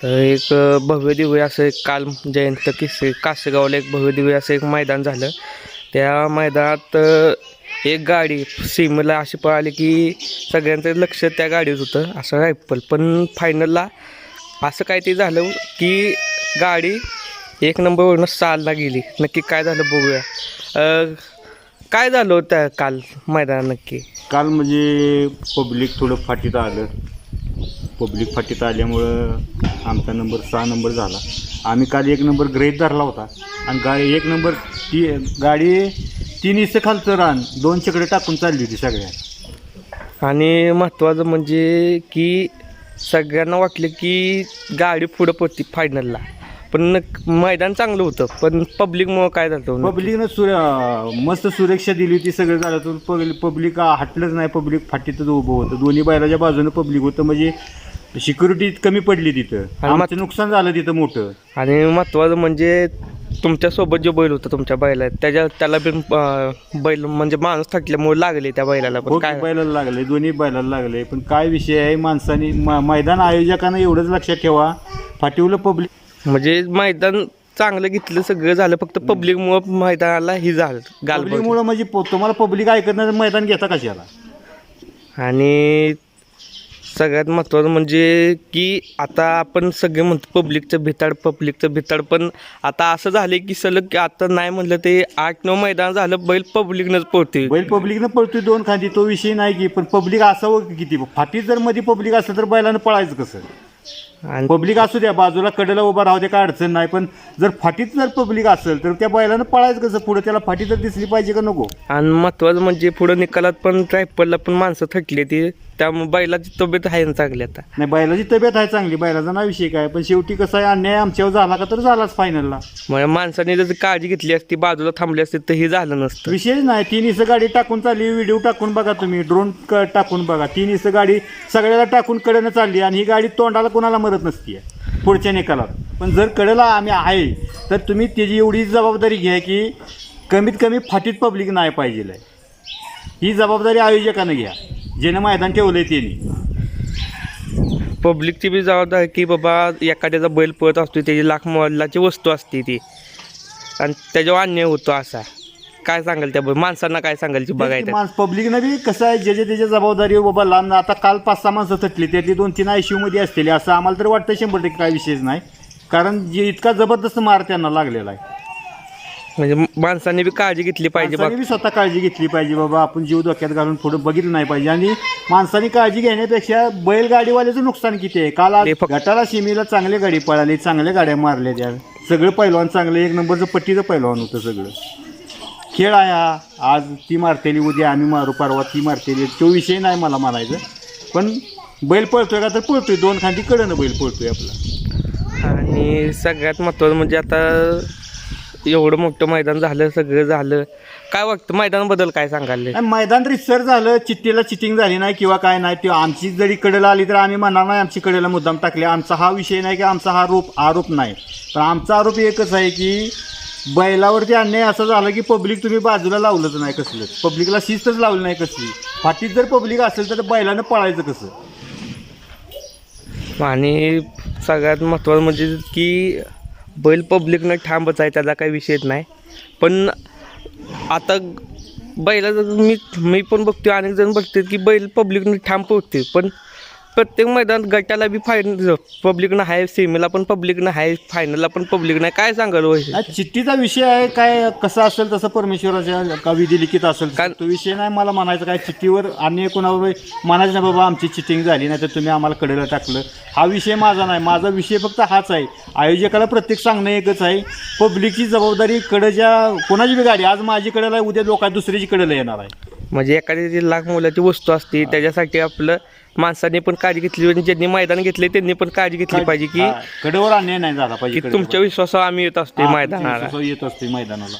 तर एक भव्य दिव्य असं एक काल जयंत किस्से कासेगावला एक भव्य दिव्य असं एक मैदान झालं. त्या मैदानात एक गाडी सीमेला अशी पळाली की सगळ्यांचं लक्ष त्या गाडीत होतं असं रायफल पण फायनलला असं काय ते झालं की गाडी एक नंबरवरनं सालला गेली. नक्की काय झालं बघूया. काय झालं होतं काल मैदान नक्की? काल म्हणजे पब्लिक थोडं फाटीत आलं. पब्लिक फाटीत आल्यामुळं आमचा नंबर सहा नंबर झाला. आम्ही काल एक नंबर ग्रेट धरला होता आणि गाडी एक नंबर ती गाडी तीन इसं खालचं रान दोन शेकडे टाकून चालली होती सगळ्या. आणि महत्त्वाचं म्हणजे की सगळ्यांना वाटलं की गाडी पुढं पडती फायनलला पण मैदान चांगलं होतं पण पब्लिकमुळं काय झालं? पब्लिकनं सुर मस्त सुरक्षा दिली होती सगळं झालं तर पब्लिक हटलंच नाही पब्लिक फाटीतच उभं होतं. दोन्ही बैलाच्या बाजूनं पब्लिक होतं म्हणजे सिक्युरिटी कमी पडली तिथं. आमचं नुकसान झालं तिथं मोठं. आणि महत्त्वाचं म्हणजे तुमच्यासोबत जो बैल होता तुमच्या बैला त्याच्या त्याला पण बैल म्हणजे माणूस थकल्यामुळे लागले त्या बैलाला पण. हो काय बैलाला लागले दोन्ही बैलाला लागले. पण काय विषय आहे माणसाने मैदान आयोजकानं एवढंच लक्षात ठेवा. फाटीवलं पब्लिक म्हणजे मैदान चांगलं घेतलं सगळं झालं फक्त पब्लिकमुळं मैदानाला ही झालं पब्लिकमुळं म्हणजे प- तुम्हाला पब्लिक ऐकत नाही तर मैदान घेता कशाला आणि सगळ्यात महत्त्वाचं म्हणजे की आता आपण सगळे म्हणतो पब्लिकचं भिताड पब्लिकचं भिताड पण आता असं झालं की सलग की आता नाही म्हणलं ते आठ नऊ मैदान झालं बैल पब्लिकनंच पोहते बैल पब्लिकनं पळतोय दोन खांदी तो विषय नाही की पण पब्लिक असावं किती? फाटीत जर मध्ये पब्लिक असलं तर बैलानं पळायचं कसं? आणि पब्लिक असू द्या बाजूला कडेला उभा राहू दे काय अडचण नाही. पण जर फाटीत जर पब्लिक असेल तर त्या बैलानं पळायचं कसं? पुढे त्याला फाटी तर दिसली पाहिजे का नको? आणि महत्त्वाचं म्हणजे पुढं निकालात पण ट्रायपलला पण माणसं थकली ती त्यामुळे बैलाची तब्येत आहे ना चांगली आता. नाही बैलाची तब्येत आहे चांगली. बैलाचा नाही विषय काय. पण शेवटी कसं आहे अन्याय आमच्यावर झाला का तर झालाच फायनलला मग माणसाने जर काळजी घेतली असती बाजूला थांबली असती तर हे झालं नसतं. विषयच नाही. तीन इस गाडी टाकून चालली व्हिडिओ टाकून बघा तुम्ही. ड्रोन टाकून बघा. तीन इस गाडी सगळ्याला टाकून कडेनं चालली आणि ही गाडी तोंडाला कोणाला मरत नसती पुढच्या निकालात. पण जर कडेला आम्ही आहे तर तुम्ही त्याची एवढी जबाबदारी घ्या की कमीत कमी फाटीत पब्लिक नाही पाहिजे ही जबाबदारी आयोजकानं घ्या ज्यानं मैदान ठेवलंय त्यांनी. पब्लिकची बी जबाबदारी की बाबा एखाद्याचा बैल पळत असतो त्याची लाख मोलाची वस्तू असते ती. आणि त्याच्यावर अन्याय होतो असा. काय सांगाल त्या माणसांना काय सांगाल ती बघायचं माणस पब्लिकनं बी कसं आहे ज्याच्या त्याच्या जबाबदारी बाबा लांब आता काल पाच सहा माणसं थटली त्यातली दोन तीन आयसीयू मध्ये असतील असं आम्हाला तरी वाटतं शंभर टक्के काय विषयच नाही. कारण जे इतका जबरदस्त मार त्यांना लागलेला आहे. म्हणजे माणसांनी बी काळजी घेतली पाहिजे माणसाने बी स्वतः काळजी घेतली पाहिजे बाबा आपण जीव धोक्यात घालून पुढे बघितलं नाही पाहिजे. आणि माणसाने काळजी घेण्यापेक्षा बैलगाडीवाल्याचं नुकसान किती आहे? काल आज ते फक्त- गटाला सीमेला चांगली गाडी पळाली चांगल्या गाड्या मारल्या त्या. सगळं पैलवान चांगलं एक नंबरचं पट्टीचं पैलवान होतं सगळं. खेळ आहे हा. आज ती मारतेली उद्या आम्ही मारू परवा ती मारतेली. तो विषय नाही मला म्हणायचं. पण बैल पळतोय का तर पळतोय. दोन खांदी कडनं बैल पळतोय आपला. आणि सगळ्यात महत्त्वाचं म्हणजे आता एवढं मोठं मैदान झालं सगळं झालं. काय वाटतं? मैदानाबद्दल काय आणि मैदान रिसर झालं. चिठ्ठीला चिटिंग झाली नाही किंवा काय नाही. ते आमची जरी कडेला आली तर आम्ही म्हणणार नाही आमची कडेला मुद्दाम टाकले. आमचा हा विषय नाही की आमचा हा आरोप आरोप नाही. पण आमचा आरोप एकच आहे की बैलावरती अन्याय असं झाला की पब्लिक तुम्ही बाजूला लावलंच नाही कसलंच पब्लिकला शिस्तच लावली नाही कसली. फाटीत जर पब्लिक असेल तर बैलानं पळायचं कसं? आणि सगळ्यात महत्त्वाचं म्हणजे की बैल पब्लिकनं ठांबच आहे त्याचा काही विषयच नाही. पण आता बैलाचं मी मी पण बघतो अनेक जण बघते की बैल पब्लिकनं ठाम पोहोचते पण प्रत्येक मैदानात गटाला बी फायनल पब्लिकनं आहे सेमीला पण पब्लिकनं आहे फायनलला पण पब्लिकनं आहे काय सांगाल वैसे नाही, चिठ्ठीचा विषय आहे काय कसं असेल तसं परमेश्वराच्या का विधी लिखित असेल का- तो विषय नाही मला म्हणायचं काय चिठ्ठीवर अन्य कोणावर म्हणायचं नाही बाबा आमची चिटिंग झाली नाही तर तुम्ही आम्हाला कडेला टाकलं. हा विषय माझा नाही माझा विषय फक्त हाच आहे. आयोजकाला प्रत्येक सांगणं एकच आहे. पब्लिकची जबाबदारी कडेच्या कोणाची बी गाडी आज माझी कडेला आहे उद्या लोका दुसऱ्याची कडेला येणार आहे. म्हणजे एखाद्याची लाख मोलाची वस्तू असते त्याच्यासाठी आपलं माणसाने पण काळजी घेतली पाहिजे. ज्यांनी मैदान घेतले त्यांनी पण काळजी घेतली पाहिजे की कडेवर अन्याय नाही झाला की पाहिजे तुमच्या विश्वासावर आम्ही येत असतो मैदानाला. येत असते मैदानाला.